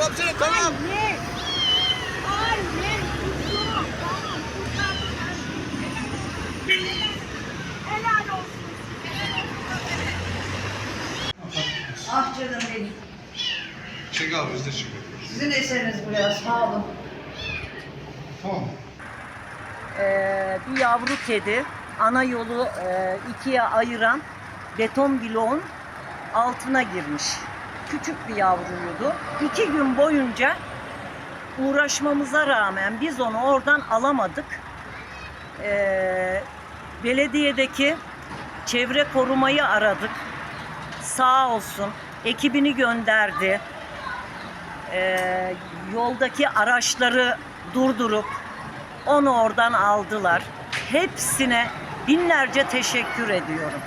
Komiserim tamam. Ah canım benim. Çek abi biz de çıkıyoruz. Sizin eseriniz buraya sağ olun. Tamam. Ee, bir yavru kedi ana yolu e, ikiye ayıran beton bloğun altına girmiş. Küçük bir yavruydu. İki gün boyunca uğraşmamıza rağmen biz onu oradan alamadık. Ee, belediyedeki çevre korumayı aradık. Sağ olsun ekibini gönderdi. Ee, yoldaki araçları durdurup onu oradan aldılar. Hepsine binlerce teşekkür ediyorum.